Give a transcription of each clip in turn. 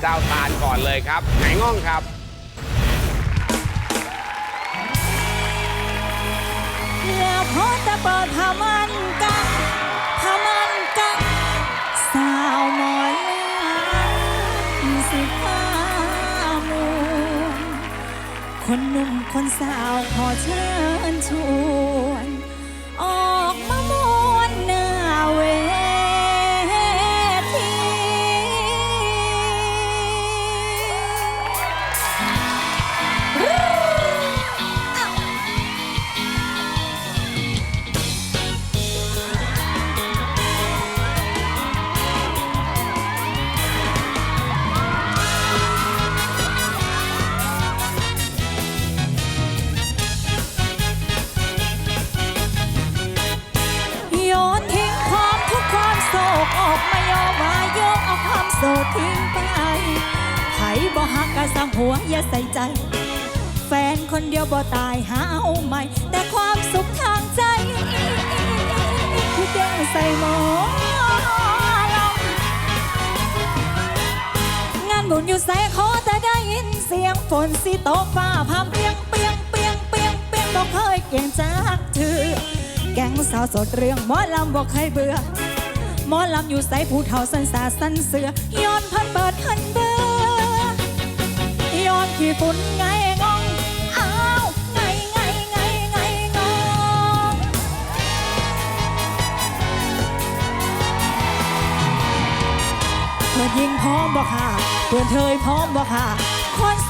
เจ้าตาลก่อนเลยครับไหนง่องครับ แล้วพอจะเปิดผ้ามันกันผ้ามันกันสาวหมอลำสิผ้ามวนคนหนุ่มคนสาวขอเชิญชวน ออกมามวน โศกทิ้งไปไผบ่หักกะสังหัวอย่าใส่ใจ แฟนคนเดียวบ่ตายหาเอาใหม่ แต่ความสุขทางใจ คือเด้งใส่หมอลำงานบุญอยู่ใส่ขอแต่ได้ยินเสียงฝนสิตกฟ้าพามเปียงเปียงเปียงเปียงเปียงบ่เคยเก่งจากเธอแก๊งสาวสดเรื่องหมอลำบอกใครเบื่อ หมอลำอยู่ใส่ผู้เฒ่าสันสาสันเสือย้อนพันเปิดพันเบื่อย้อนขี้ฝุ่นไงงองอ้าวไงไงไงไงงองเพื่อนยิงพร้อมบอกค่ะเพื่อนเธยพร้อมบอกค่ะคนส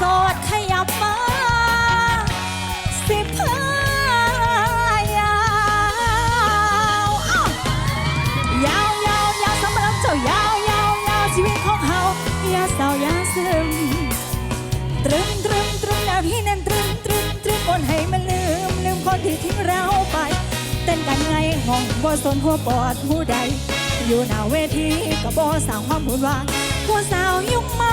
ตรึมตรึมตรึมนะพี่นั่นตรึมตรึมตรึมบนให้มันลืมลืมคนที่ทิ้งเราไป เต้นกันไงงงบ่สนหัวปอดผู้ใด อยู่หน้าเวทีก็บ่สร้างความหุ่นวายผู้สาวยุ่งไหม